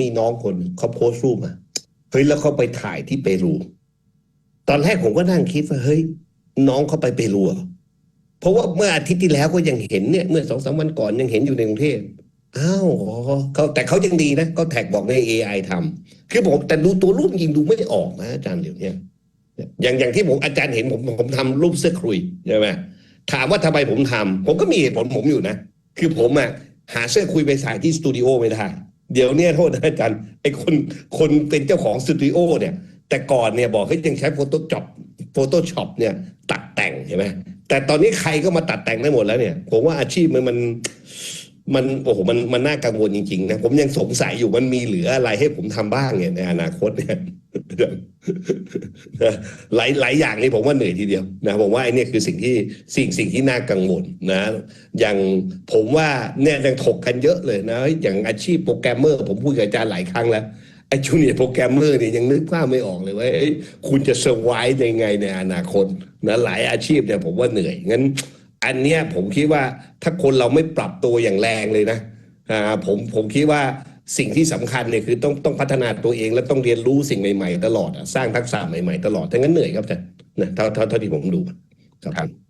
มีน้องคนเขาโพสต์รูปมาเฮ้ยแล้วเขาไปถ่ายที่เปรู ตอนแรกผมก็นั่งคิดว่าเฮ้ย น้องเขาไปเปรูเพราะว่าเมื่ออาทิตย์ที่แล้วก็ยังเห็นเนี่ยเมื่อสองสามวันก่อนยังเห็นอยู่ในกรุงเทพอ้าวเขาแต่เขายังดีนะก็แท็กบอกใน AI ทำคือผมแต่ดูตัวรูปจริงดูไม่ได้ออกนะอาจารย์เดี๋ยวนี้อย่างอย่างที่ผมอาจารย์เห็นผมผมทำรูปเสื้อคลุยใช่ไหมถามว่าทำไมผมทำผมก็มีเหตุผลผมอยู่นะ คือผมอะหาเสื้อคุยไปใส่ที่สตูดิโอไม่ได้ เดี๋ยวเนี่ยโทษนะอาจารย์ไอ้คนคนเป็นเจ้าของสตูดิโอเนี่ย แต่ก่อนเนี่ยบอกให้ยังใช้โฟโต้จ็อปโฟโต้ช็อปเนี่ย ตัดแต่งใช่ไหมแต่ตอนนี้ใครก็มาตัดแต่งได้หมดแล้วเนี่ย ผมว่าอาชีพมันมันมันโอ้โหมันมันน่ากังวลจริงๆนะผมยังสงสัยอยู่มันมีเหลืออะไรให้ผมทำบ้างเนี่ยในอนาคตเนี่ย หลายหลายอย่างนี่ผมว่าเหนื่อยทีเดียวนะผมว่าไอ้นี่คือสิ่งที่สิ่งสิ่งที่น่ากังวลนะอย่างผมว่าเนี่ยยังถกกันเยอะเลยนะอย่างอาชีพโปรแกรมเมอร์ ผมพูดกับอาจารย์หลายครั้งแล้วไอ้จูเนียร์โปรแกรมเมอร์เนี่ยยังนึกภาพไม่ออกเลยว่าคุณจะเซอร์ไวส์ยังไงในอนาคตนะหลายอาชีพเนี่ยผมว่าเหนื่อยงั้น อันเนี้ยผมคิดว่าถ้าคนเราไม่ปรับตัวอย่างแรงเลยนะอ่าผมผมคิดว่า สิ่งที่สำคัญเนี่ยคือต้องต้องพัฒนาตัวเองและต้องเรียนรู้สิ่งใหม่ ๆ ตลอด สร้างทักษะใหม่ ๆ ตลอดทั้งนั้นเหนื่อยครับอาจารย์นะเท่าเท่าที่ผมดูครับ